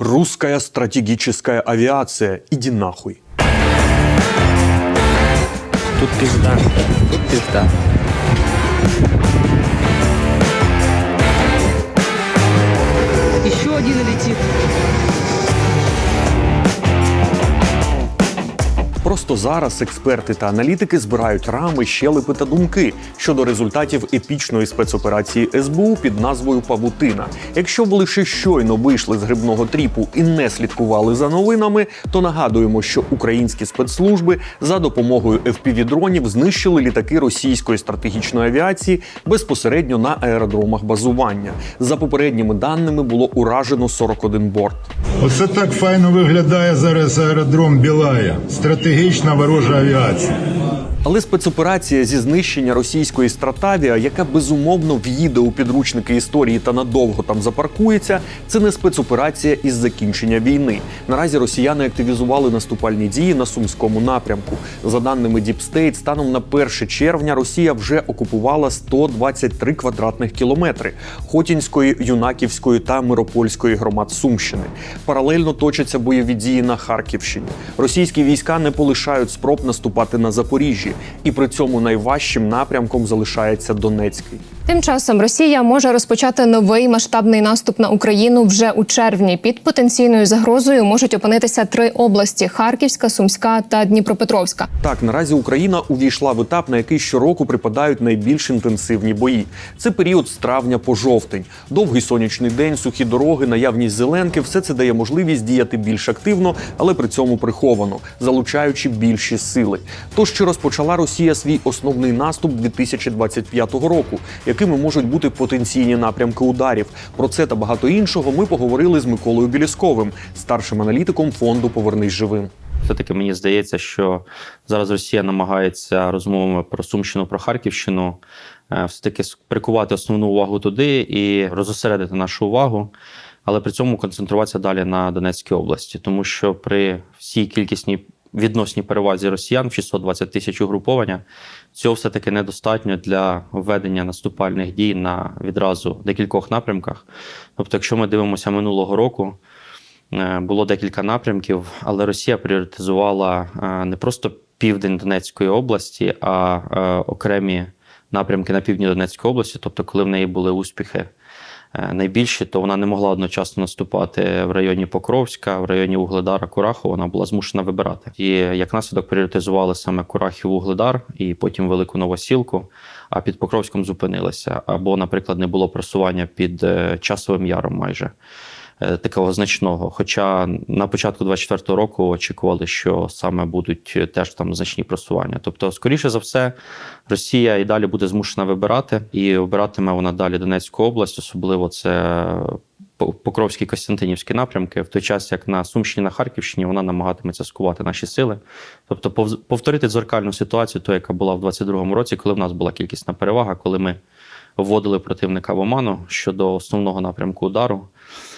Русская стратегическая авиация. Иди нахуй. Тут пизда, тут пизда. Просто зараз експерти та аналітики збирають рами, щелепи та думки щодо результатів епічної спецоперації СБУ під назвою Павутина. Якщо ви лише щойно вийшли з грибного тріпу і не слідкували за новинами, то нагадуємо, що українські спецслужби за допомогою FPV-дронів знищили літаки російської стратегічної авіації безпосередньо на аеродромах базування. За попередніми даними було уражено 41 борт. Оце так файно виглядає зараз аеродром Білая. Стратегічна ворожа авіація. Але спецоперація зі знищення російської стратавія, яка безумовно в'їде у підручники історії та надовго там запаркується, це не спецоперація із закінчення війни. Наразі росіяни активізували наступальні дії на сумському напрямку. За даними Deep State, станом на 1 червня Росія вже окупувала 123 квадратних кілометри Хотінської, Юнаківської та Миропольської громад Сумщини. Паралельно точаться бойові дії на Харківщині. Російські війська не полишають спроб наступати на Запоріжжі, і при цьому найважчим напрямком залишається Донецький. Тим часом Росія може розпочати новий масштабний наступ на Україну вже у червні. Під потенційною загрозою можуть опинитися три області: Харківська, Сумська та Дніпропетровська. Так, наразі Україна увійшла в етап, на який щороку припадають найбільш інтенсивні бої. Це період з травня по жовтень. Довгий сонячний день, сухі дороги, наявність зеленки все це дає можливість діяти більш активно, але при цьому приховано, залучаючи більші сили. Тож чи розпочала Росія свій основний наступ 2025 року, якими можуть бути потенційні напрямки ударів? Про це та багато іншого ми поговорили з Миколою Білісковим, старшим аналітиком фонду Повернись живим. Все-таки мені здається, що зараз Росія намагається розмовами про Сумщину, про Харківщину е, все-таки прикувати основну увагу туди і розосередити нашу увагу, але при цьому концентруватися далі на Донецькій області, тому що при всій кількісній відносній перевазі росіян в 620 тисяч угруповання цього все-таки недостатньо для введення наступальних дій на відразу декількох напрямках. Тобто, якщо ми дивимося минулого року. Е, Було декілька напрямків, але Росія пріоритизувала е, не просто південь Донецької області, а е, окремі напрямки на півдні Донецької області. Тобто, коли в неї були успіхи найбільші, то вона не могла одночасно наступати в районі Покровська, в районі Угледара, Кураху. Вона була змушена вибирати. І як наслідок пріоритизували саме Курахів, Угледар і потім Велику Новосілку. А під Покровськом зупинилися. Або, наприклад, не було просування під е, часовим яром майже е, такого значного. Хоча на початку 24-го року очікували, що саме будуть е, теж там значні просування. Тобто, скоріше за все, Росія і далі буде змушена вибирати, і обиратиме вона далі Донецьку область, особливо це. По- Покровські Костянтинівські напрямки, в той час, як на Сумщині, на Харківщині, вона намагатиметься скувати наші сили. Тобто, повторити дзеркальну ситуацію, то, яка була в 22-му році, коли в нас була кількісна перевага, коли ми вводили противника в оману щодо основного напрямку удару, е,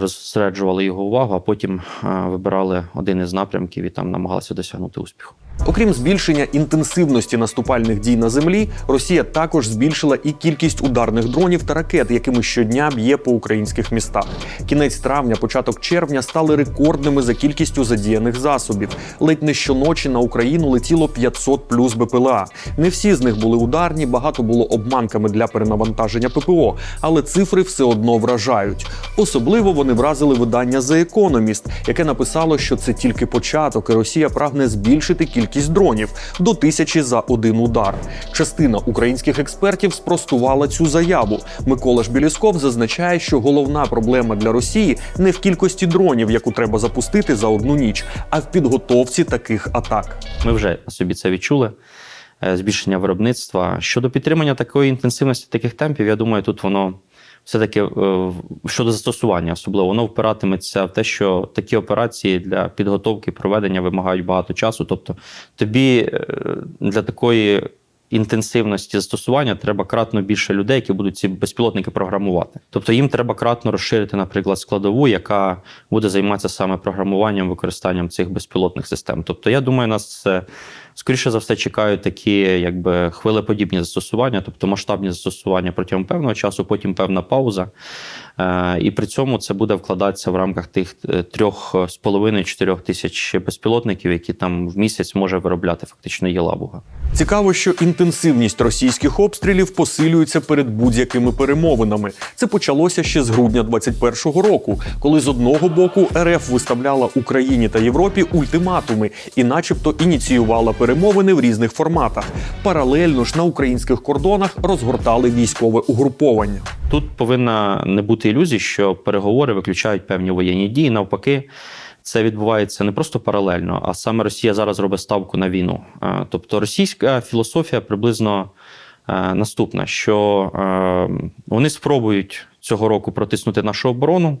розсереджували його увагу, а потім е, вибирали один із напрямків і там намагалися досягнути успіху. Окрім збільшення інтенсивності наступальних дій на землі, Росія також збільшила і кількість ударних дронів та ракет, якими щодня б'є по українських містах. Кінець травня, початок червня стали рекордними за кількістю задіяних засобів. Ледь не щоночі на Україну летіло 500 плюс БПЛА. Не всі з них були ударні, багато було обманками для перенавантаження ППО, але цифри все одно вражають. Особливо вони вразили видання The Economist, яке написало, що це тільки початок, і Росія прагне збільшити кількість дронів до тисячі за один удар. Частина українських експертів спростувала цю заяву. Микола Жбілісков зазначає, що головна проблема для Росії не в кількості дронів, яку треба запустити за одну ніч, а в підготовці таких атак. Ми вже собі це відчули. е, Збільшення виробництва щодо підтримання такої інтенсивності, таких темпів, я думаю, тут воно все-таки е, щодо застосування, особливо воно впиратиметься в те, що такі операції для підготовки проведення вимагають багато часу. Тобто, тобі е, для такої інтенсивності застосування треба кратно більше людей, які будуть ці безпілотники програмувати. Тобто їм треба кратно розширити, наприклад, складову, яка буде займатися саме програмуванням, використанням цих безпілотних систем. Тобто, я думаю, нас скоріше за все чекають такі якби хвилеподібні застосування, тобто масштабні застосування протягом певного часу, потім певна пауза. Е, І при цьому це буде вкладатися в рамках тих е, трьох з половиною чотирьох тисяч безпілотників, які там в місяць може виробляти фактично Єлабуга. Цікаво, що інтенсивність російських обстрілів посилюється перед будь-якими перемовинами. Це почалося ще з грудня 2021 року, коли з одного боку РФ виставляла Україні та Європі ультиматуми і, начебто, ініціювала перемовини в різних форматах. Паралельно ж на українських кордонах розгортали військове угруповання. Тут повинна не бути ілюзій, що переговори виключають певні воєнні дії. Навпаки, це відбувається не просто паралельно, а саме Росія зараз робить ставку на війну. Е, Тобто російська філософія приблизно е, наступна: що е, вони спробують цього року протиснути нашу оборону.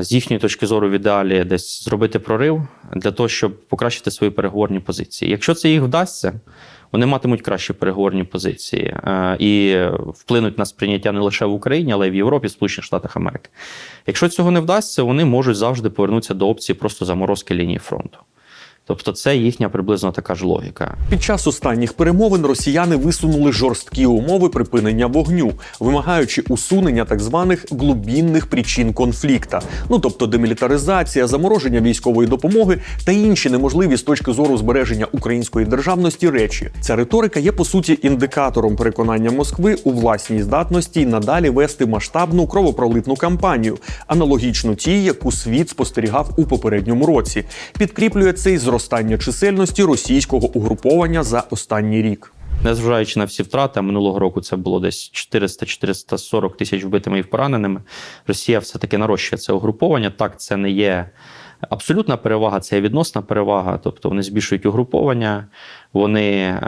З їхньої точки зору, в ідеалі десь зробити прорив для того, щоб покращити свої переговорні позиції. Якщо це їх вдасться, вони матимуть кращі переговорні позиції е, і вплинуть на сприйняття не лише в Україні, але й в Європі, Сполучених Штатах Америки. Якщо цього не вдасться, вони можуть завжди повернутися до опції просто заморозки лінії фронту. Тобто, це їхня приблизно така ж логіка. Під час останніх перемовин росіяни висунули жорсткі умови припинення вогню, вимагаючи усунення так званих глубінних причин конфлікта, ну тобто демілітаризація, замороження військової допомоги та інші неможливі з точки зору збереження української державності речі. Ця риторика є по суті індикатором переконання Москви у власній здатності й надалі вести масштабну кровопролитну кампанію, аналогічну тій, яку світ спостерігав у попередньому році. Підкріплює це й зростання чисельності російського угруповання за останній рік. Незважаючи на всі втрати, минулого року це було десь 400-440 тисяч вбитими і пораненими. Росія все-таки нарощує це угруповання. Так, це не є абсолютна перевага, це є відносна перевага. Тобто вони збільшують угруповання, вони, е,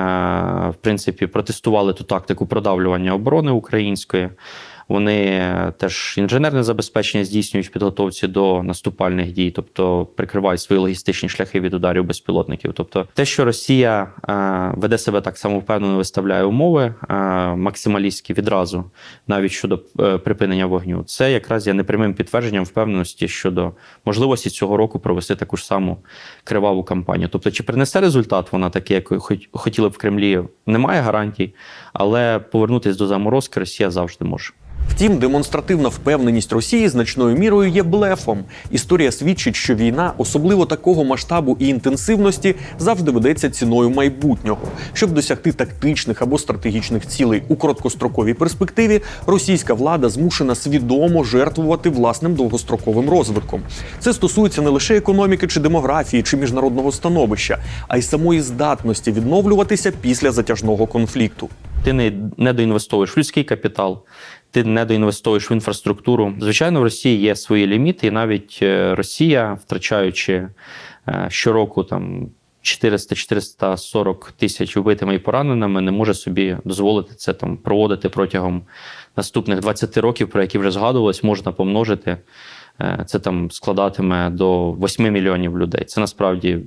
в принципі, протестували ту тактику продавлювання оборони української. Вони е, теж інженерне забезпечення здійснюють в підготовці до наступальних дій, тобто прикривають свої логістичні шляхи від ударів безпілотників. Тобто, те, що Росія е, веде себе так само впевнено, виставляє умови е, максималістські відразу, навіть щодо припинення вогню, це якраз є непрямим підтвердженням впевненості щодо можливості цього року провести таку ж саму криваву кампанію. Тобто, чи принесе результат вона такий, як хотіли б в Кремлі, немає гарантій, але повернутися до заморозки Росія завжди може. Втім, демонстративна впевненість Росії значною мірою є блефом. Історія свідчить, що війна, особливо такого масштабу і інтенсивності, завжди ведеться ціною майбутнього. Щоб досягти тактичних або стратегічних цілей у короткостроковій перспективі, російська влада змушена свідомо жертвувати власним довгостроковим розвитком. Це стосується не лише економіки чи демографії чи міжнародного становища, а й самої здатності відновлюватися після затяжного конфлікту. Ти не, не доінвестовуєш в людський капітал, ти не доінвестовуєш в інфраструктуру. Звичайно, в Росії є свої ліміти, і навіть е, Росія, втрачаючи е, щороку там 400-440 тисяч вбитими і пораненими, не може собі дозволити це там проводити протягом наступних 20 років, про які вже згадувалось, можна помножити. Е, Це там складатиме до 8 мільйонів людей. Це насправді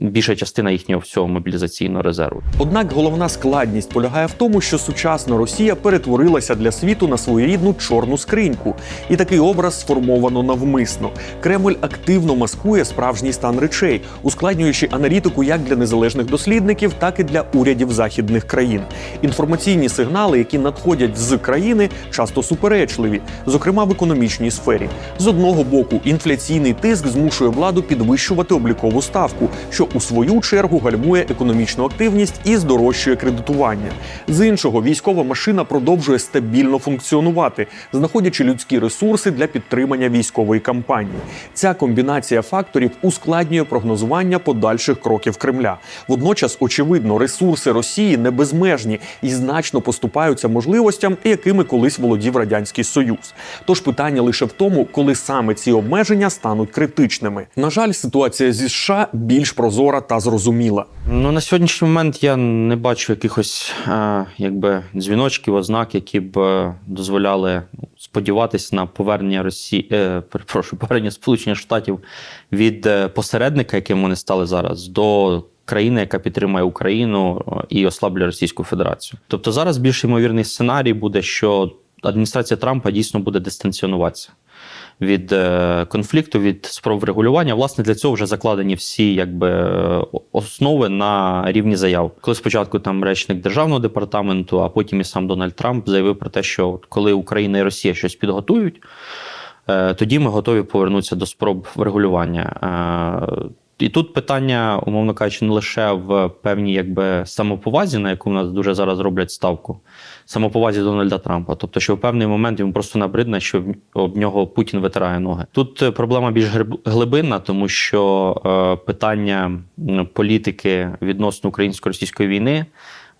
більша частина їхнього всього мобілізаційного резерву. Однак головна складність полягає в тому, що сучасна Росія перетворилася для світу на своєрідну чорну скриньку, і такий образ сформовано навмисно. Кремль активно маскує справжній стан речей, ускладнюючи аналітику як для незалежних дослідників, так і для урядів західних країн. Інформаційні сигнали, які надходять з країни, часто суперечливі, зокрема в економічній сфері. З одного боку, інфляційний тиск змушує владу підвищувати облікову ставку, що у свою чергу гальмує економічну активність і здорожчує кредитування. З іншого, військова машина продовжує стабільно функціонувати, знаходячи людські ресурси для підтримання військової кампанії. Ця комбінація факторів ускладнює прогнозування подальших кроків Кремля. Водночас, очевидно, ресурси Росії не безмежні і значно поступаються можливостям, якими колись володів радянський союз. Тож питання лише в тому, коли саме ці обмеження стануть критичними. На жаль, ситуація зі США більш прозора та зрозуміла. Ну на сьогоднішній момент я не бачу якихось е, якби дзвіночків, ознак, які б е, дозволяли ну, сподіватися на повернення Росії, е, перепрошую, повернення Сполучених Штатів від е, посередника, яким вони стали зараз, до країни, яка підтримує Україну е, і ослаблює Російську Федерацію. Тобто зараз більш ймовірний сценарій буде, що адміністрація Трампа дійсно буде дистанціонуватися від е, конфлікту, від спроб врегулювання. Власне, для цього вже закладені всі якби основи на рівні заяв. Коли спочатку там речник державного департаменту, а потім і сам Дональд Трамп заявив про те, що коли Україна і Росія щось підготують, е, тоді ми готові повернутися до спроб врегулювання. Е, І тут питання, умовно кажучи, не лише в певній якби самоповазі, на яку в нас дуже зараз роблять ставку, самоповазі Дональда Трампа. Тобто, що в певний момент йому просто набридне, що об нього Путін витирає ноги. Тут е, проблема більш глибинна, тому що е, питання політики відносно українсько-російської війни.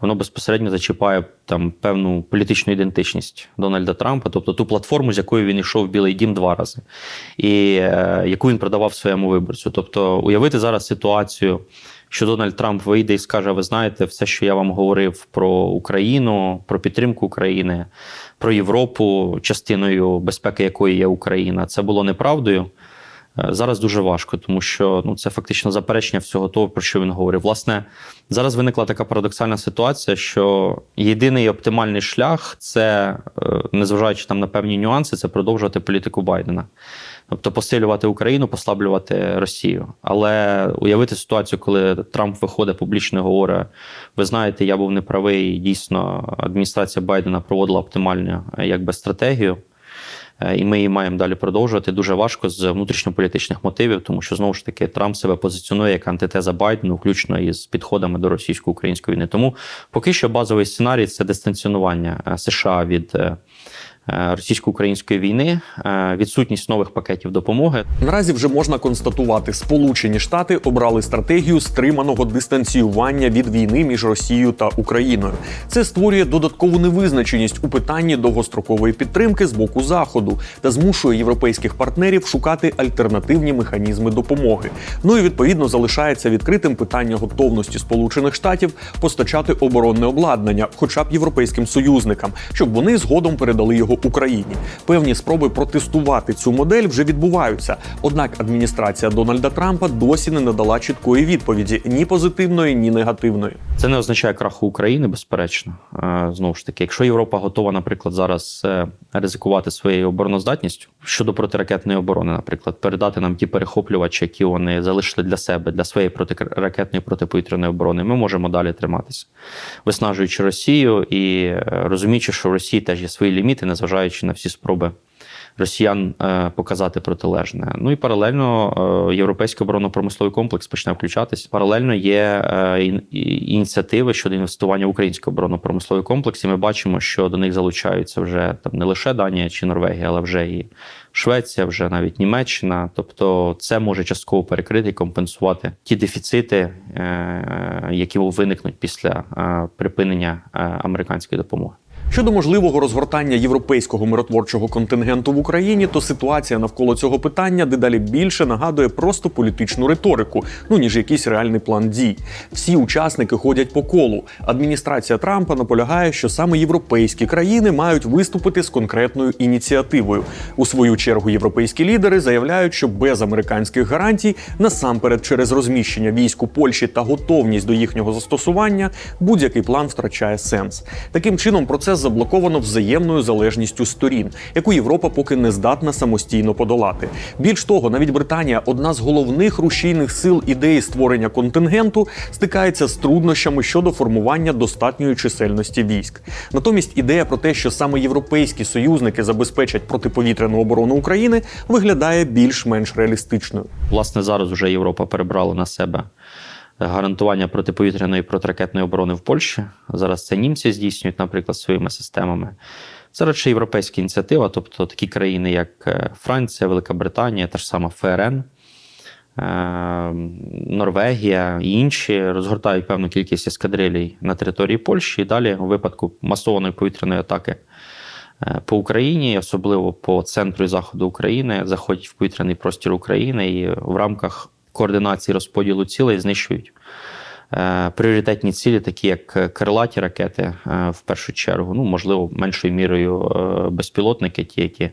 Воно безпосередньо зачіпає там певну політичну ідентичність Дональда Трампа, тобто ту платформу, з якою він йшов в Білий Дім два рази, і е, яку він продавав своєму виборцю. Тобто, уявити зараз ситуацію, що Дональд Трамп вийде і скаже: Ви знаєте, все, що я вам говорив про Україну, про підтримку України, про Європу, частиною безпеки якої є Україна, це було неправдою. Е, Зараз дуже важко, тому що ну це фактично заперечення всього того, про що він говорив. Власне, зараз виникла така парадоксальна ситуація, що єдиний оптимальний шлях це, е, незважаючи там на певні нюанси, це продовжувати політику Байдена. Тобто посилювати Україну, послаблювати Росію. Але уявити ситуацію, коли Трамп виходить публічно і говорить: ви знаєте, я був неправий, дійсно адміністрація Байдена проводила оптимальну е, якби стратегію. Е, І ми її маємо далі продовжувати. Дуже важко з внутрішньополітичних мотивів, тому що знову ж таки Трамп себе позиціонує як антитеза Байдену, включно із підходами до російсько-української війни. Тому поки що базовий сценарій це дистанціонування е, США від е, російсько-української війни, е, відсутність нових пакетів допомоги. Наразі вже можна констатувати, Сполучені Штати обрали стратегію стриманого дистанціювання від війни між Росією та Україною. Це створює додаткову невизначеність у питанні довгострокової підтримки з боку заходу та змушує європейських партнерів шукати альтернативні механізми допомоги. Ну і відповідно залишається відкритим питання готовності Сполучених Штатів постачати оборонне обладнання, хоча б європейським союзникам, щоб вони згодом передали його Україні. Певні спроби протестувати цю модель вже відбуваються. Однак адміністрація Дональда Трампа досі не надала чіткої відповіді ні позитивної, ні негативної. Це не означає краху України, безперечно. Е, Знову ж таки, якщо Європа готова, наприклад, зараз е, ризикувати своєю обороноздатністю щодо протиракетної оборони, наприклад, передати нам ті перехоплювачі, які вони залишили для себе, для своєї протиракетної протиповітряної оборони, ми можемо далі триматися, виснажуючи Росію і е, розуміючи, що в Росії теж є свої ліміти, незважаючи на всі спроби. Росіян е, показати протилежне. Ну і паралельно е, європейський оборонно-промисловий комплекс почне включатись. Паралельно є е, ініціативи щодо інвестування в український оборонно-промисловий комплекс. І ми бачимо, що до них залучаються вже там не лише Данія чи Норвегія, але вже і Швеція, вже навіть Німеччина. Тобто, це може частково перекрити і компенсувати ті дефіцити, які виникнуть після припинення американської допомоги. Щодо можливого розгортання європейського миротворчого контингенту в Україні, то ситуація навколо цього питання дедалі більше нагадує просто політичну риторику, ну ніж якийсь реальний план дій. Всі учасники ходять по колу. Адміністрація Трампа наполягає, що саме європейські країни мають виступити з конкретною ініціативою. У свою чергу європейські лідери заявляють, що без американських гарантій, насамперед через розміщення військ у Польщі та готовність до їхнього застосування, будь-який план втрачає сенс. Таким чином, процес заблоковано взаємною залежністю сторін, яку Європа поки не здатна самостійно подолати. Більш того, навіть Британія, одна з головних рушійних сил ідеї створення контингенту, стикається з труднощами щодо формування достатньої чисельності військ. Натомість ідея про те, що саме європейські союзники забезпечать протиповітряну оборону України, виглядає більш-менш реалістичною. Власне, зараз вже Європа перебрала на себе гарантування протиповітряної протиракетної оборони в Польщі. Зараз це німці здійснюють, наприклад, своїми системами. Це радше європейська ініціатива, тобто такі країни, як е, Франція, Велика Британія, та ж сама ФРН. е, Норвегія і інші розгортають певну кількість ескадрилій на території Польщі. І далі, у випадку масованої повітряної атаки е, по Україні, особливо по центру і заходу України, заходять в повітряний простір України і в рамках координації розподілу цілей знищують е, пріоритетні цілі, такі як крилаті ракети, е, в першу чергу, ну можливо, меншою мірою е, безпілотники, ті, які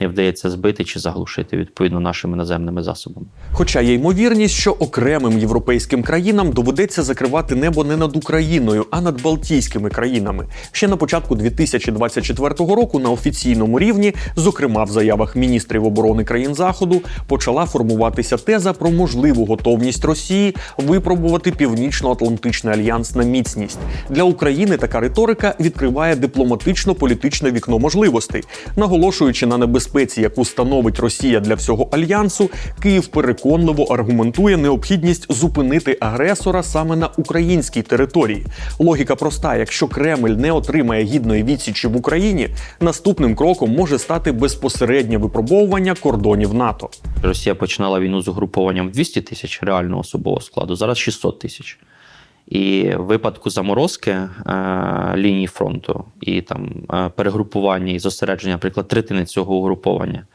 не вдається збити чи заглушити відповідно нашими наземними засобами. Хоча є ймовірність, що окремим європейським країнам доведеться закривати небо не над Україною, а над Балтійськими країнами. Ще на початку 2024 року на офіційному рівні, зокрема в заявах міністрів оборони країн Заходу, почала формуватися теза про можливу готовність Росії випробувати північно-атлантичний альянс на міцність. Для України така риторика відкриває дипломатично-політичне вікно можливостей, наголошуючи на небезпеці, яку становить Росія для всього альянсу, Київ переконливо аргументує необхідність зупинити агресора саме на українській території. Логіка проста: якщо Кремль не отримає гідної відсічі в Україні, наступним кроком може стати безпосереднє випробовування кордонів НАТО. Росія починала війну з угрупованням в 200 тисяч реального особового складу, зараз 600 тисяч. І в випадку заморозки е, лінії фронту і там е, перегрупування і зосередження, наприклад, третини цього угруповання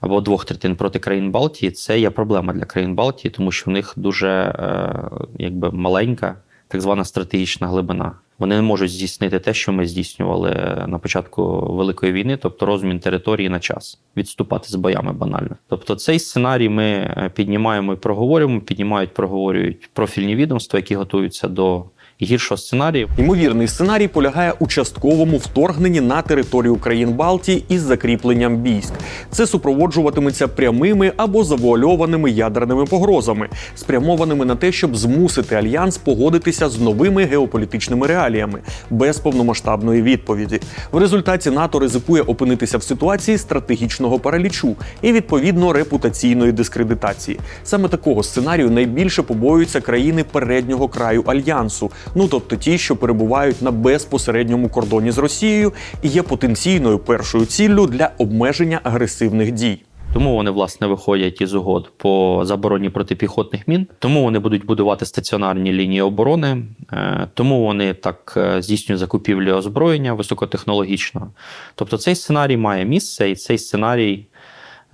або двох третин проти країн Балтії, це є проблема для країн Балтії, тому що в них дуже е, якби маленька, так звана стратегічна глибина. Вони не можуть здійснити те, що ми здійснювали на початку Великої війни, тобто розмін території на час, відступати з боями банально. Тобто, цей сценарій ми е, піднімаємо і проговорюємо, піднімають, проговорюють профільні відомства, які готуються до гіршого сценарію. Ймовірний сценарій полягає у частковому вторгненні на територію країн Балтії із закріпленням військ. Це супроводжуватиметься прямими або завуальованими ядерними погрозами, спрямованими на те, щоб змусити альянс погодитися з новими геополітичними реаліями без повномасштабної відповіді. В результаті НАТО ризикує опинитися в ситуації стратегічного паралічу і відповідно репутаційної дискредитації. Саме такого сценарію найбільше побоюються країни переднього краю альянсу, ну тобто ті, що перебувають на безпосередньому кордоні з Росією, і є потенційною першою ціллю для обмеження агресивних дій. Тому вони власне виходять із угод по забороні протипіхотних мін. Тому вони будуть будувати стаціонарні лінії оборони. Е, Тому вони так е, здійснюють закупівлі озброєння високотехнологічного. Тобто цей сценарій має місце, і цей сценарій,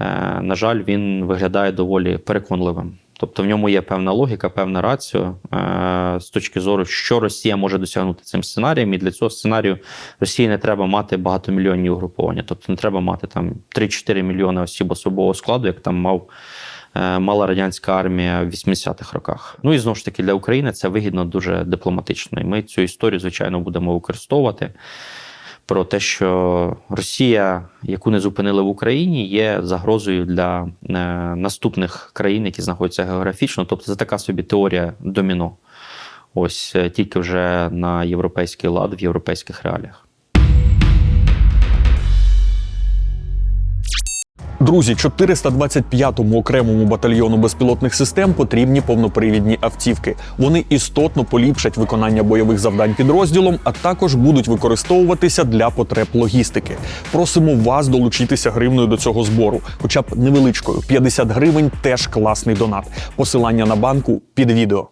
е, на жаль, він виглядає доволі переконливим. Тобто в ньому є певна логіка, певна рація е, з точки зору, що Росія може досягнути цим сценарієм. І для цього сценарію Росії не треба мати багатомільйонні угруповання. Тобто не треба мати там 3-4 мільйони осіб особового складу, як там мав е, мала радянська армія в 80-х роках. Ну і знову ж таки для України це вигідно дуже дипломатично. І ми цю історію, звичайно, будемо використовувати. Про те, що Росія, яку не зупинили в Україні, є загрозою для е, наступних країн, які знаходяться географічно. Тобто це така собі теорія доміно. Ось е, тільки вже на європейський лад в європейських реаліях. Друзі, 425-му окремому батальйону безпілотних систем потрібні повнопривідні автівки. Вони істотно поліпшать виконання бойових завдань підрозділом, а також будуть використовуватися для потреб логістики. Просимо вас долучитися гривною до цього збору, хоча б невеличкою. 50 гривень теж класний донат. Посилання на банку під відео.